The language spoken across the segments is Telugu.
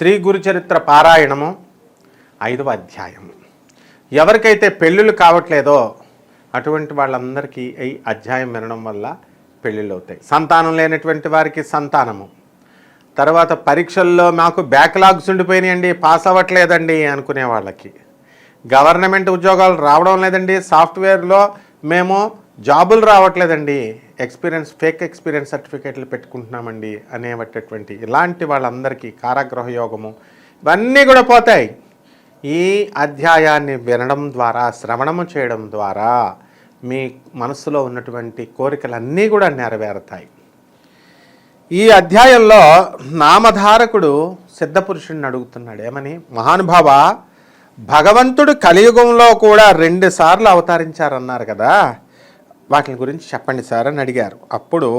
శ్రీ గురుచరిత్ర పారాయణము ఐదవ అధ్యాయము. ఎవరికైతే పెళ్ళిళ్ళు కావట్లేదో అటువంటి వాళ్ళందరికీ ఈ అధ్యాయం వినడం వల్ల పెళ్ళిళ్ళు అవుతాయి. సంతానం లేనటువంటి వారికి సంతానము. తర్వాత పరీక్షల్లో మాకు బ్యాక్లాగ్స్ ఉండిపోయినాయండి పాస్ అవ్వట్లేదండి అనుకునే వాళ్ళకి. గవర్నమెంట్ ఉద్యోగాలు రావడం లేదండి సాఫ్ట్వేర్లో మేము జాబులు రావట్లేదండి. ఎక్స్పీరియన్స్ ఫేక్ ఎక్స్పీరియన్స్ సర్టిఫికేట్లు పెట్టుకుంటున్నామండి అనేటటువంటి ఇలాంటి వాళ్ళందరికీ కారాగ్రహ యోగము ఇవన్నీ కూడా పోతాయి. ఈ అధ్యాయాన్ని వినడం ద్వారా శ్రవణము చేయడం ద్వారా మీ మనసులో ఉన్నటువంటి కోరికలన్నీ కూడా నెరవేరుతాయి. ఈ అధ్యాయంలో నామధారకుడు సిద్ధపురుషుడిని అడుగుతున్నాడు. ఏమని? మహానుభావ భగవంతుడు కలియుగంలో కూడా రెండుసార్లు అవతరించారన్నారు కదా. వాటి గురించి చెప్పండి సార్ అని అడిగారు. అప్పుడు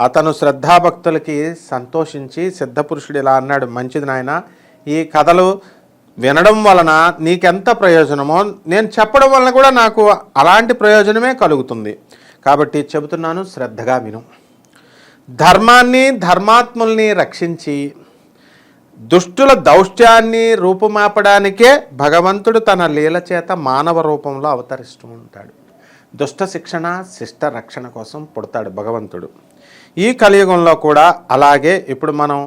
అతను శ్రద్ధాభక్తులకి సంతోషించి సిద్ధపురుషుడు ఇలా అన్నాడు మంచిది నాయన ఈ కథలు వినడం వలన నీకెంత ప్రయోజనమో నేను చెప్పడం వలన కూడా నాకు అలాంటి ప్రయోజనమే కలుగుతుంది. కాబట్టి చెబుతున్నాను శ్రద్ధగా విను. ధర్మాన్ని ధర్మాత్ముల్ని రక్షించి దుష్టుల దౌష్ట్యాన్ని రూపుమాపడానికే భగవంతుడు తన లీల చేత మానవ రూపంలో అవతరిస్తూ ఉంటాడు. దుష్ట శిక్షణ శిష్ట రక్షణ కోసం పుడతాడు భగవంతుడు. ఈ కలియుగంలో కూడా అలాగే ఇప్పుడు మనం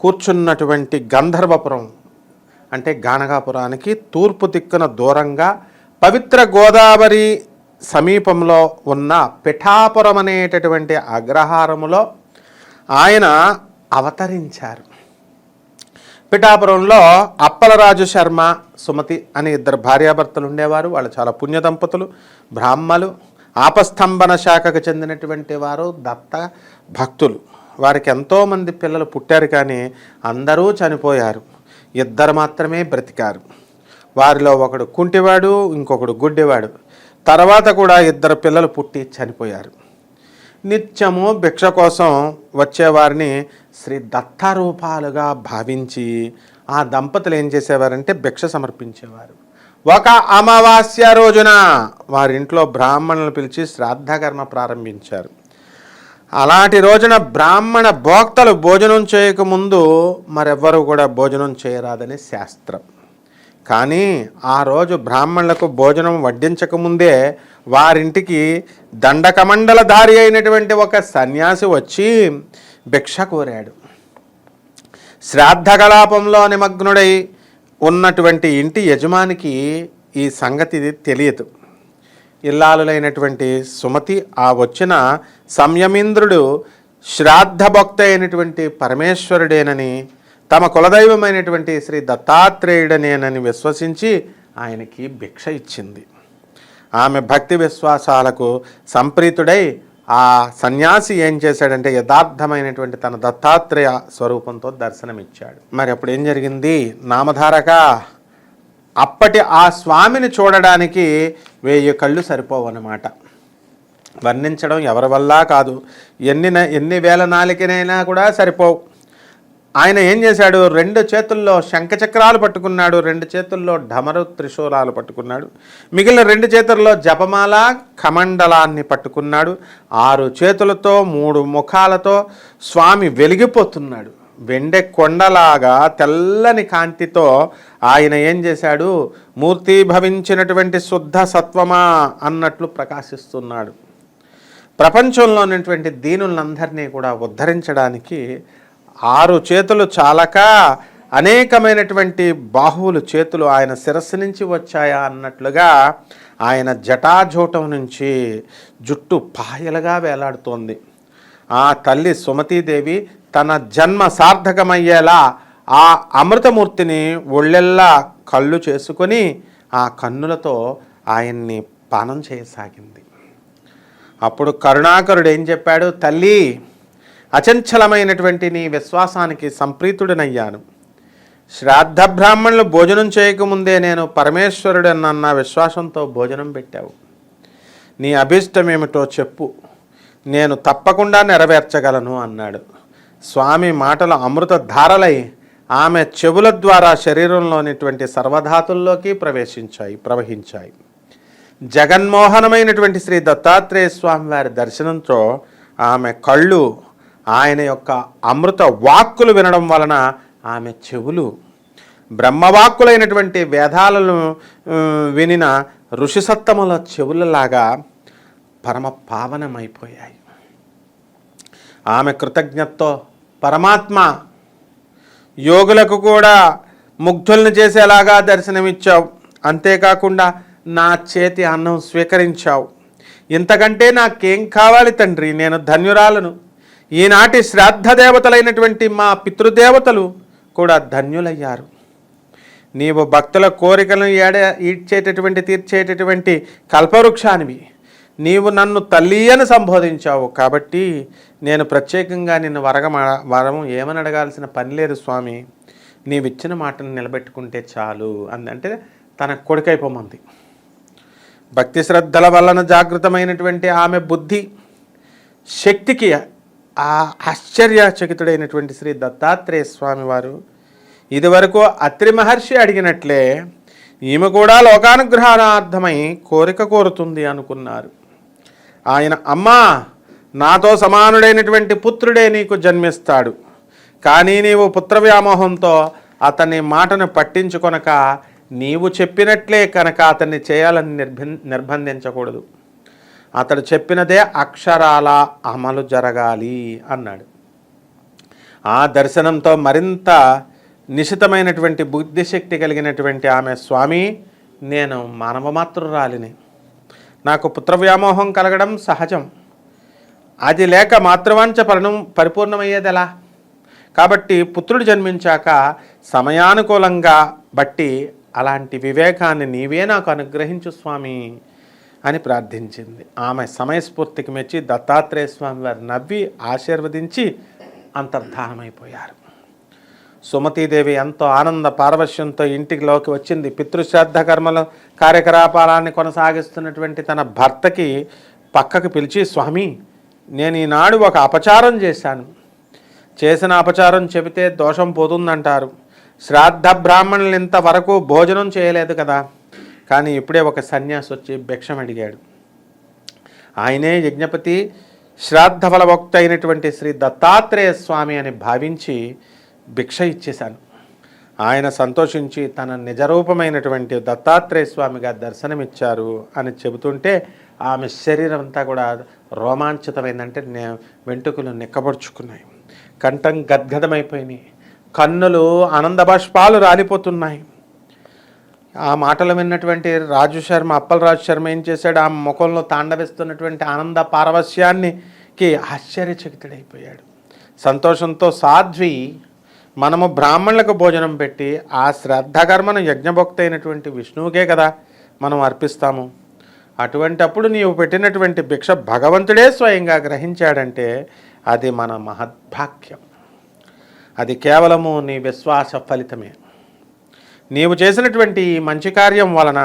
కూర్చున్నటువంటి గంధర్వపురం అంటే గానగాపురానికి తూర్పు దిక్కున దూరంగా పవిత్ర గోదావరి సమీపంలో ఉన్న పిఠాపురం అనేటటువంటి అగ్రహారములో ఆయన అవతరించారు. పిఠాపురంలో అప్పలరాజు శర్మ సుమతి అనే ఇద్దరు భార్యాభర్తలు ఉండేవారు. వాళ్ళు చాలా పుణ్య దంపతులు బ్రాహ్మలు. ఆపస్తంభన శాఖకు చెందినటువంటి వారు దత్త భక్తులు. వారికి ఎంతోమంది పిల్లలు పుట్టారు కానీ అందరూ చనిపోయారు. ఇద్దరు మాత్రమే బ్రతికారు. వారిలో ఒకడు కుంటివాడు ఇంకొకడు గుడ్డివాడు. తర్వాత కూడా ఇద్దరు పిల్లలు పుట్టి చనిపోయారు. నిత్యము భిక్ష కోసం వచ్చేవారిని శ్రీ దత్తారూపాలుగా భావించి ఆ దంపతులు ఏం చేసేవారంటే భిక్ష సమర్పించేవారు. ఒక అమావాస్య రోజున వారింట్లో బ్రాహ్మణులు పిలిచి శ్రాద్ధకర్మ ప్రారంభించారు. అలాంటి రోజున బ్రాహ్మణ భోక్తలు భోజనం చేయకముందు మరెవ్వరూ కూడా భోజనం చేయరాదని శాస్త్రం. కానీ ఆ రోజు బ్రాహ్మణులకు భోజనం వడ్డించకముందే వారింటికి దండకమండలధారి అయినటువంటి ఒక సన్యాసి వచ్చి భిక్ష కోరాడు శ్రాద్ధకలాపంలో నిమగ్నుడై ఉన్నటువంటి ఇంటి యజమానికి ఈ సంగతి తెలియదు. ఇల్లాలులైనటువంటి సుమతి ఆ వచ్చిన సంయమీంద్రుడు శ్రాద్ధభక్త అయినటువంటి పరమేశ్వరుడేనని తమ కులదైవమైనటువంటి శ్రీ దత్తాత్రేయుడనేనని విశ్వసించి ఆయనకి భిక్ష ఇచ్చింది. ఆమె భక్తి విశ్వాసాలకు సంప్రీతుడై ఆ సన్యాసి ఏం చేశాడంటే యథార్థమైనటువంటి తన దత్తాత్రేయ స్వరూపంతో దర్శనమిచ్చాడు. మరి అప్పుడు ఏం జరిగింది? నామధారక అప్పటి ఆ స్వామిని చూడడానికి వెయ్యి కళ్ళు సరిపోవన్నమాట. వర్ణించడం ఎవరి వల్ల కాదు. ఎన్ని ఎన్ని వేల నాలికనైనా కూడా సరిపోవు. ఆయన ఏం చేశాడు? రెండు చేతుల్లో శంఖచక్రాలు పట్టుకున్నాడు రెండు చేతుల్లో ఢమరు త్రిశూలాలు పట్టుకున్నాడు. మిగిలిన రెండు చేతుల్లో జపమాల కమండలాన్ని పట్టుకున్నాడు. ఆరు చేతులతో మూడు ముఖాలతో స్వామి వెలిగిపోతున్నాడు. వెండె కొండలాగా తెల్లని కాంతితో ఆయన ఏం చేశాడు? మూర్తి భవించినటువంటి శుద్ధ సత్వమా అన్నట్లు ప్రకాశిస్తున్నాడు. ప్రపంచంలో ఉన్నటువంటి దీనులందరినీ కూడా ఉద్ధరించడానికి ఆరు చేతులు చాలక అనేకమైనటువంటి బాహువులు చేతులు ఆయన శిరస్సు నుంచి వచ్చాయా అన్నట్లుగా ఆయన జటాజూటం నుంచి జుట్టు పాయలుగా వేలాడుతోంది. ఆ తల్లి సుమతీదేవి తన జన్మ సార్థకమయ్యేలా ఆ అమృతమూర్తిని ఒళ్ళెల్లా కళ్ళు చేసుకొని ఆ కన్నులతో ఆయన్ని పానం చేయసాగింది. అప్పుడు కరుణాకరుడు ఏం చెప్పాడు? తల్లి అచంచలమైనటువంటి నీ విశ్వాసానికి సంప్రీతుడినయ్యాను. శ్రాద్ధ బ్రాహ్మణులు భోజనం చేయకముందే నేను పరమేశ్వరుడనన్న విశ్వాసంతో భోజనం పెట్టావు. నీ అభీష్టం ఏమిటో చెప్పు. నేను తప్పకుండా నెరవేర్చగలను అన్నాడు. స్వామి మాటలు అమృత ధారలై ఆమె చెవుల ద్వారా శరీరంలోనిటువంటి సర్వధాతుల్లోకి ప్రవేశించాయి ప్రవహించాయి. జగన్మోహనమైనటువంటి శ్రీ దత్తాత్రేయ స్వామి వారి దర్శనంతో ఆమె కళ్ళు ఆయన యొక్క అమృత వాక్కులు వినడం వలన ఆమె చెవులు బ్రహ్మవాక్కులైనటువంటి వేదాలను వినిన ఋషిసత్తముల చెవులలాగా పరమ పావనమైపోయాయి ఆమె కృతజ్ఞతతో పరమాత్మ యోగులకు కూడా ముగ్ధుల్ని చేసేలాగా దర్శనమిచ్చావు. అంతేకాకుండా నా చేతి అన్నం స్వీకరించావు. ఇంతకంటే నాకేం కావాలి తండ్రి? నేను ధన్యురాలను. ఈనాటి శ్రాద్ధ దేవతలైనటువంటి మా పితృదేవతలు కూడా ధన్యులయ్యారు. నీవు భక్తుల కోరికలను ఏడ ఈడ్చేటటువంటి తీర్చేటటువంటి కల్పవృక్షానివి. నీవు నన్ను తల్లి అని సంబోధించావు కాబట్టి నేను ప్రత్యేకంగా నిన్ను వరగ వరం ఏమని అడగాల్సిన పని లేదు స్వామి. నీవిచ్చిన మాటను నిలబెట్టుకుంటే చాలు అందంటే తన కొడుకైపోమంది. భక్తి శ్రద్ధల వలన జాగృతమైనటువంటి ఆమె బుద్ధి శక్తికి ఆ ఆశ్చర్యచకితుడైనటువంటి శ్రీ దత్తాత్రేయ స్వామివారు ఇదివరకు అత్రి మహర్షి అడిగినట్లే ఈమె కూడా లోకానుగ్రహార్థమై కోరిక కోరుతుంది అనుకున్నారు. ఆయన అమ్మా నాతో సమానుడైనటువంటి పుత్రుడే నీకు జన్మిస్తాడు. కానీ నీవు పుత్ర వ్యామోహంతో అతని మాటను పట్టించుకొనక నీవు చెప్పినట్లే కనుక అతన్ని చేయాలని నిర్బం నిర్బంధించకూడదు. అతడు చెప్పినదే అక్షరాల అమలు జరగాలి అన్నాడు. ఆ దర్శనంతో మరింత నిశితమైనటువంటి బుద్ధిశక్తి కలిగినటువంటి ఆమె స్వామి నేను మానవమాతృరాలిని నాకు పుత్ర వ్యామోహం కలగడం సహజం. అది లేక మాతృవాంచ పరిణం పరిపూర్ణమయ్యేది ఎలా కాబట్టి పుత్రుడు జన్మించాక సమయానుకూలంగా బట్టి అలాంటి వివేకాన్ని నీవే నాకు అనుగ్రహించు స్వామి. అని ప్రార్థించింది. ఆమె సమయస్ఫూర్తికి మెచ్చి దత్తాత్రేయ స్వామి వారు నవ్వి ఆశీర్వదించి అంతర్ధానమైపోయారు. సుమతీదేవి ఎంతో ఆనంద పారవశ్యంతో ఇంటిలోకి వచ్చింది. పితృశ్రాద్ధ కర్మల కార్యకలాపాలాన్ని కొనసాగిస్తున్నటువంటి తన భర్తకి పక్కకు పిలిచి స్వామి నేను ఈనాడు ఒక అపచారం చేశాను. చేసిన అపచారం చెబితే దోషం పోతుందంటారు. శ్రాద్ధ బ్రాహ్మణులు ఇంతవరకు భోజనం చేయలేదు కదా. కానీ ఇప్పుడే ఒక సన్యాసి వచ్చి భిక్షం అడిగాడు. ఆయనే యజ్ఞపతి శ్రాద్ధఫలభక్త అయినటువంటి శ్రీ దత్తాత్రేయ స్వామి అని భావించి భిక్ష ఇచ్చేశాను. ఆయన సంతోషించి తన నిజరూపమైనటువంటి దత్తాత్రేయ స్వామిగా దర్శనమిచ్చారు అని చెబుతుంటే ఆమె శరీరం అంతా కూడా రోమాంచితమైందంటే నే వెంట్రుకలు నిక్కబడుచుకున్నాయి. కంఠం గద్గదమైపోయినాయి. కన్నులు ఆనందబాష్పాలు రాలిపోతున్నాయి. ఆ మాటలు విన్నటువంటి రాజు శర్మ అప్పల రాజు శర్మ ఏం చేశాడు? ఆ ముఖంలో తాండవిస్తున్నటువంటి ఆనంద పారవస్యానికి ఆశ్చర్యచకితుడైపోయాడు. సంతోషంతో సాధ్వి మనము బ్రాహ్మణులకు భోజనం పెట్టి ఆ శ్రద్ధకర్మను యజ్ఞభక్తి అయినటువంటి విష్ణువుకే కదా మనం అర్పిస్తాము. అటువంటి అప్పుడు నీవు పెట్టినటువంటి భిక్ష భగవంతుడే స్వయంగా గ్రహించాడంటే అది మన మహద్భాగ్యం. అది కేవలము నీ విశ్వాస ఫలితమే. నీవు చేసినటువంటి మంచి కార్యం వలన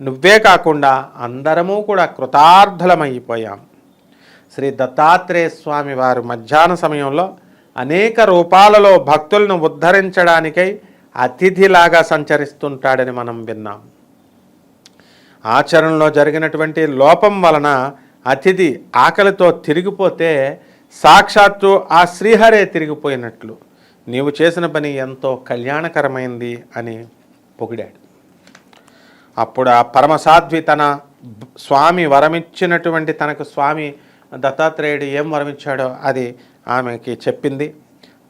నువ్వే కాకుండా అందరము కూడా కృతార్థులమైపోయాం. శ్రీ దత్తాత్రేయ స్వామి వారు మధ్యాహ్న సమయంలో అనేక రూపాలలో భక్తులను ఉద్ధరించడానికై అతిథిలాగా సంచరిస్తుంటాడని మనం విన్నాం. ఆచరణలో జరిగినటువంటి లోపం వలన అతిథి ఆకలితో తిరిగిపోతే సాక్షాత్తు ఆ శ్రీహరే తిరిగిపోయినట్లు. నీవు చేసిన పని ఎంతో కళ్యాణకరమైంది అని పొగిడాడు. అప్పుడు ఆ పరమసాధ్వి తన స్వామి వరమిచ్చినటువంటి తనకు స్వామి దత్తాత్రేయుడు ఏం వరమిచ్చాడో అది ఆమెకి చెప్పింది.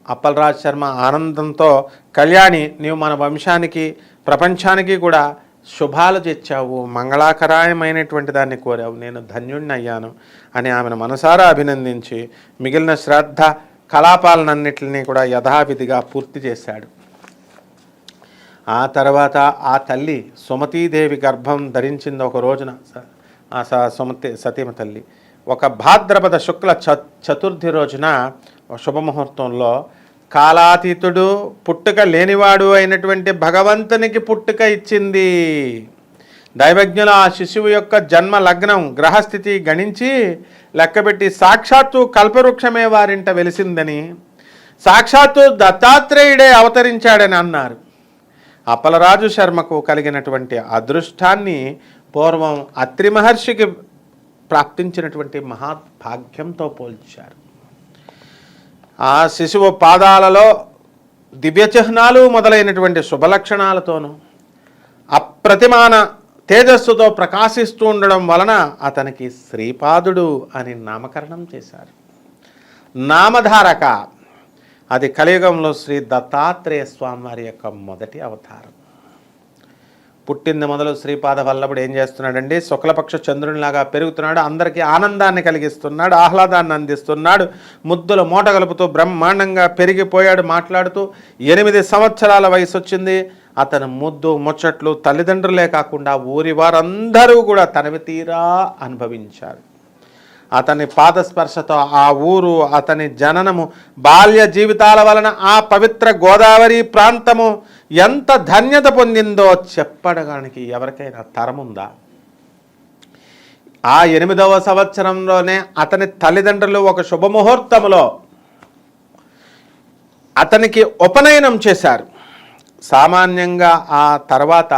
అప్పలరాజ్ శర్మ ఆనందంతో కళ్యాణి నీవు మన వంశానికి ప్రపంచానికి కూడా శుభాలు తెచ్చావు మంగళాకరాయమైనటువంటి దాన్ని కోరావు నేను ధన్యుణ్ణి అయ్యాను అని ఆమెను మనసారా అభినందించి మిగిలిన శ్రద్ధ కలాపాలన్నింటినీ కూడా యథావిధిగా పూర్తి చేశాడు. ఆ తర్వాత ఆ తల్లి సుమతీదేవి గర్భం ధరించింది ఒక రోజున స- ఆ స- సుమతి సతీమ తల్లి. ఒక భాద్రపద శుక్ల చ చతుర్థి రోజున శుభముహూర్తంలో కాలాతీతుడు పుట్టుక లేనివాడు అయినటువంటి భగవంతునికి పుట్టుక ఇచ్చింది. దైవజ్ఞుల ఆ శిశువు యొక్క జన్మ లగ్నం గ్రహస్థితి గణించి లెక్కబెట్టి సాక్షాత్తు కల్పవృక్షమే వారింట వెలిసిందని సాక్షాత్తు దత్తాత్రేయుడే అవతరించాడని అన్నారు. అప్పలరాజు శర్మకు కలిగినటువంటి అదృష్టాన్ని పూర్వం అత్రి మహర్షికి ప్రాప్తించినటువంటి మహాభాగ్యంతో పోల్చారు. ఆ శిశువు పాదాలలో దివ్య చిహ్నాలు మొదలైనటువంటి శుభలక్షణాలతోనూ అప్రతిమాన తేజస్సుతో ప్రకాశిస్తూ ఉండడం వలన అతనికి శ్రీపాదుడు అని నామకరణం చేశారు. నామధారక అది కలియుగంలో శ్రీ దత్తాత్రేయ స్వామి వారి యొక్క మొదటి అవతారం. పుట్టింది మొదలు శ్రీపాద వల్లభుడు ఏం చేస్తున్నాడండి? శుక్లపక్ష చంద్రునిలాగా పెరుగుతున్నాడు అందరికీ ఆనందాన్ని కలిగిస్తున్నాడు ఆహ్లాదాన్ని అందిస్తున్నాడు ముద్దుల మూట కలుపుతూ బ్రహ్మాండంగా పెరిగిపోయాడు మాట్లాడుతూ ఎనిమిది సంవత్సరాల వయసు వచ్చింది అతను ముద్దు ముచ్చట్లు తల్లిదండ్రులే కాకుండా ఊరి వారందరూ కూడా తనవి తీరా అనుభవించారు. అతని పాదస్పర్శతో ఆ ఊరు అతని జననము బాల్య జీవితాల వలన ఆ పవిత్ర గోదావరి ప్రాంతము ఎంత ధన్యత పొందిందో చెప్పడానికి ఎవరికైనా తరముందా? ఆ ఎనిమిదవ సంవత్సరంలోనే అతని తల్లిదండ్రులు ఒక శుభముహూర్తములో అతనికి ఉపనయనం చేశారు. సామాన్యంగా ఆ తర్వాత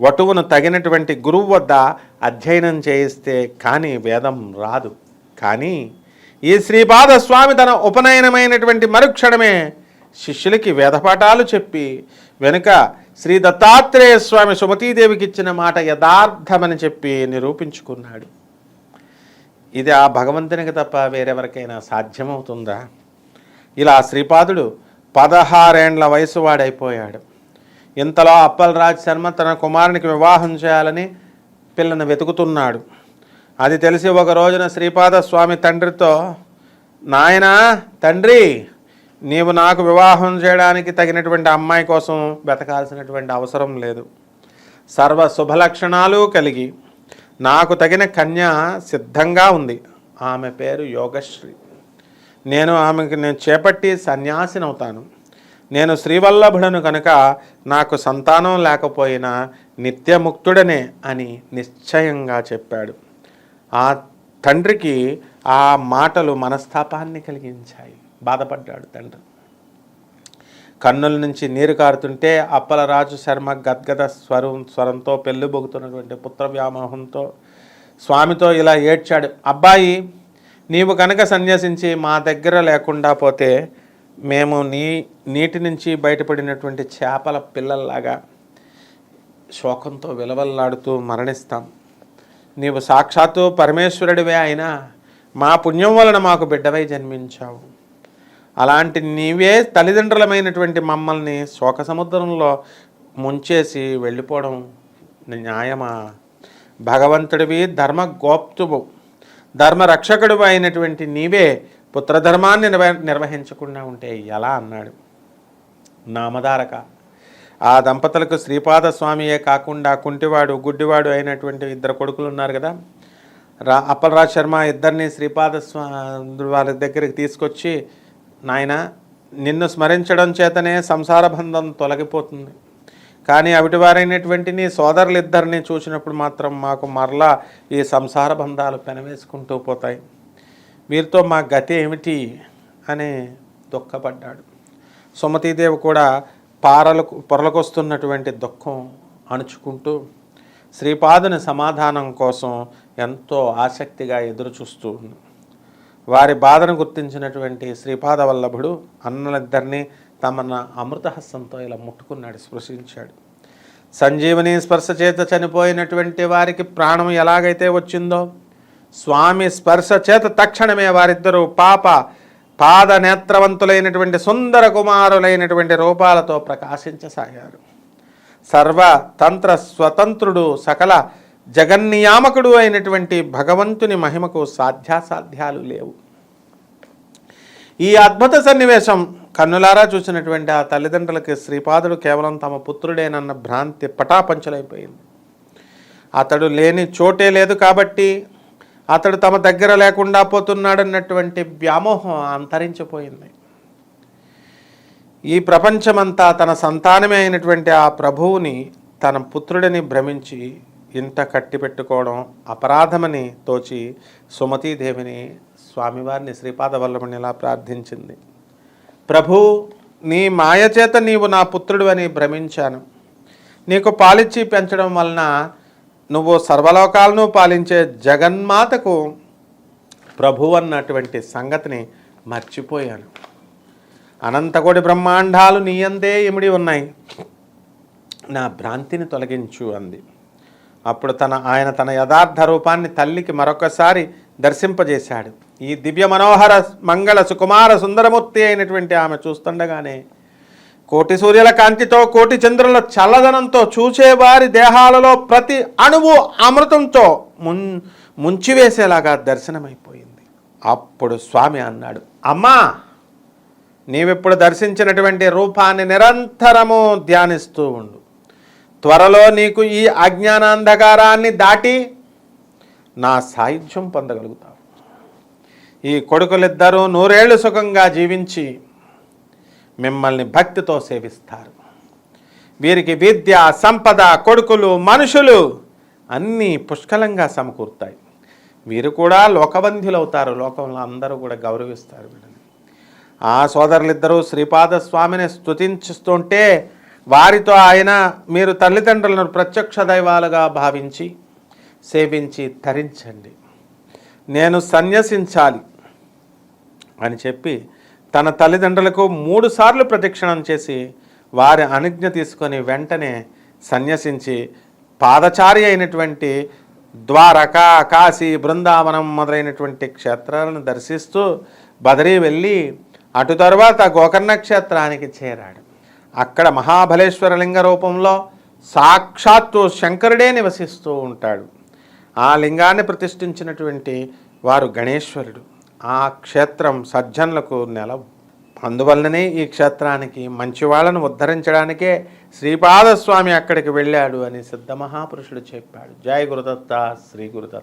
వటువును తగినటువంటి గురువు వద్ద అధ్యయనం చేయిస్తే కానీ వేదం రాదు. కానీ ఈ శ్రీపాద స్వామి తన ఉపనయనమైనటువంటి మరుక్షణమే శిష్యులకి వేదపాఠాలు చెప్పి వెనుక శ్రీ దత్తాత్రేయ స్వామి సుమతీదేవికి ఇచ్చిన మాట యథార్థమని చెప్పి నిరూపించుకున్నాడు. ఇది ఆ భగవంతునికి తప్ప వేరెవరికైనా సాధ్యమవుతుందా? ఇలా శ్రీపాదుడు పదహారేండ్ల వయసు వాడైపోయాడు. ఇంతలో అప్పలరాజ్ శర్మ తన కుమారునికి వివాహం చేయాలని పిల్లను వెతుకుతున్నాడు. అది తెలిసి ఒక రోజున శ్రీపాద స్వామి తండ్రితో నాయనా తండ్రి నీవు నాకు వివాహం చేయడానికి తగినటువంటి అమ్మాయి కోసం వెతకాల్సినటువంటి అవసరం లేదు. సర్వ శుభలక్షణాలు కలిగి నాకు తగిన కన్య సిద్ధంగా ఉంది. ఆమె పేరు యోగశ్రీ. నేను ఆమెకు నేను చేపట్టి సన్యాసినవుతాను నేను శ్రీవల్లభుడను కనుక నాకు సంతానం లేకపోయినా నిత్యముక్తుడనే అని నిశ్చయంగా చెప్పాడు. ఆ తండ్రికి ఆ మాటలు మనస్తాపాన్ని కలిగించాయి. బాధపడ్డాడు తండ్రి. కన్నుల నుంచి నీరు కారుతుంటే అప్పలరాజు శర్మ గద్గద స్వరం స్వరంతో పెళ్ళిబొగుతున్నటువంటి పుత్ర వ్యామోహంతో స్వామితో ఇలా ఏడ్చాడు అబ్బాయి నీవు కనుక సన్యాసించి మా దగ్గర లేకుండా పోతే మేము నీ నీటి నుంచి బయటపడినటువంటి చేపల పిల్లల్లాగా శోకంతో విలవల్లాడుతూ మరణిస్తాం. నీవు సాక్షాత్తు పరమేశ్వరుడివే అయినా మా పుణ్యం వలన మాకు బిడ్డవై జన్మించావు. అలాంటి నీవే తల్లిదండ్రులమైనటువంటి మమ్మల్ని శోక సముద్రంలో ముంచేసి వెళ్ళిపోవడం న్యాయమా? భగవంతుడివి ధర్మ గోప్తువు ధర్మ రక్షకుడు అయినటువంటి నీవే పుత్రధర్మాన్ని నిర్వ నిర్వహించకుండా ఉంటే ఎలా అన్నాడు. నామధారక ఆ దంపతులకు శ్రీపాద స్వామియే కాకుండా కుంటివాడు గుడ్డివాడు అయినటువంటి ఇద్దరు కొడుకులు ఉన్నారు కదా. రా అప్పలరాజ్ శర్మ ఇద్దరిని శ్రీపాద స్వా వారి దగ్గరికి తీసుకొచ్చి నాయన నిన్ను స్మరించడం చేతనే సంసార బంధం తొలగిపోతుంది. కానీ అవిటివారైనటువంటి నీ సోదరులిద్దరిని చూసినప్పుడు మాత్రం మాకు మరలా ఈ సంసార బంధాలు పెనవేసుకుంటూ పోతాయి. వీరితో మా గతి ఏమిటి? అని దుఃఖపడ్డాడు. సుమతీదేవి కూడా పారలకు పొరలకొస్తున్నటువంటి దుఃఖం అణుచుకుంటూ శ్రీపాదుని సమాధానం కోసం ఎంతో ఆసక్తిగా ఎదురు చూస్తూ ఉంది. వారి బాధను గుర్తించినటువంటి శ్రీపాద వల్లభుడు అన్నలిద్దరినీ తమన అమృతహస్తంతో ఇలా ముట్టుకున్నాడు స్పృశించాడు. సంజీవని స్పర్శ చేత చనిపోయినటువంటి వారికి ప్రాణం ఎలాగైతే వచ్చిందో స్వామి స్పర్శ చేత తక్షణమే వారిద్దరూ పాప పాద నేత్రవంతులైనటువంటి సుందర కుమారులైనటువంటి రూపాలతో ప్రకాశించసాగారు. సర్వ తంత్ర స్వతంత్రుడు సకల జగన్నియామకుడు అయినటువంటి భగవంతుని మహిమకు సాధ్యాసాధ్యాలు లేవు. ఈ అద్భుత సన్నివేశం కన్నులారా చూసినటువంటి ఆ తల్లిదండ్రులకి శ్రీపాదుడు కేవలం తమ పుత్రుడేనన్న భ్రాంతి పటాపంచలైపోయింది. అతడు లేని చోటే లేదు కాబట్టి అతడు తమ దగ్గర లేకుండా పోతున్నాడన్నటువంటి వ్యామోహం అంతరించిపోయింది. ఈ ప్రపంచమంతా తన సంతానమే అయినటువంటి ఆ ప్రభువుని తన పుత్రుడిని భ్రమించి ఇంట కట్టి పెట్టుకోవడం అపరాధమని తోచి సుమతీదేవిని స్వామివారిని శ్రీపాద వల్లభని ఇలా ప్రార్థించింది. ప్రభు నీ మాయ చేత నీవు నా పుత్రుడు అని భ్రమించాను. నీకు పాలిచ్చి పెంచడం వలన నువ్వు సర్వలోకాలను పాలించే జగన్మాతకు ప్రభు అన్నటువంటి సంగతిని మర్చిపోయాను. అనంతకోటి బ్రహ్మాండాలు నీయందే ఇమిడి ఉన్నాయి. నా భ్రాంతిని తొలగించు అంది. అప్పుడు తన ఆయన తన యథార్థ రూపాన్ని తల్లికి మరొకసారి దర్శింపజేశాడు. ఈ దివ్య మనోహర మంగళ సుకుమార సుందరమూర్తి అయినటువంటి ఆమె చూస్తుండగానే కోటి సూర్యుల కాంతితో కోటి చంద్రుల చల్లదనంతో చూసేవారి దేహాలలో ప్రతి అణువు అమృతంతో ముం ముంచివేసేలాగా దర్శనమైపోయింది. అప్పుడు స్వామి అన్నాడు అమ్మా నీవిప్పుడు దర్శించినటువంటి రూపాన్ని నిరంతరము ధ్యానిస్తూ ఉండు. త్వరలో నీకు ఈ అజ్ఞానాంధకారాన్ని దాటి నా సాయుధ్యం పొందగలుగుతావు. ఈ కొడుకులిద్దరూ నూరేళ్ళు సుఖంగా జీవించి మిమ్మల్ని భక్తితో సేవిస్తారు. వీరికి విద్య సంపద కొడుకులు మనుషులు అన్నీ పుష్కలంగా సమకూరుతాయి. వీరు కూడా లోకబంధ్యులవుతారు లోకంలో అందరూ కూడా గౌరవిస్తారు వీళ్ళని. ఆ సోదరులిద్దరూ శ్రీపాద స్వామిని స్తుతించుతుంటే వారితో ఆయన మీరు తల్లిదండ్రులను ప్రత్యక్ష దైవాలుగా భావించి సేవించి తరించండి. నేను సన్యసించాలి అని చెప్పి తన తల్లిదండ్రులకు మూడుసార్లు ప్రదక్షిణం చేసి వారి అనుజ్ఞ తీసుకొని వెంటనే సన్యసించి పాదచారి అయినటువంటి ద్వారక కాశీ బృందావనం మొదలైనటువంటి క్షేత్రాలను దర్శిస్తూ బదరీ వెళ్ళి అటు తర్వాత గోకర్ణ క్షేత్రానికి చేరాడు. అక్కడ మహాబలేశ్వర లింగ రూపంలో సాక్షాత్తు శంకరుడే నివసిస్తూ ఉంటాడు. ఆ లింగాన్ని ప్రతిష్ఠించినటువంటి వారు గణేశ్వరుడు. ఆ క్షేత్రం సజ్జనులకు నెల అందువల్లనే ఈ క్షేత్రానికి మంచి వాళ్ళను ఉద్ధరించడానికే శ్రీపాదస్వామి అక్కడికి వెళ్ళాడు అని సిద్ధ మహాపురుషుడు చెప్పాడు. జయ గురుదత్త శ్రీ గురుదత్త.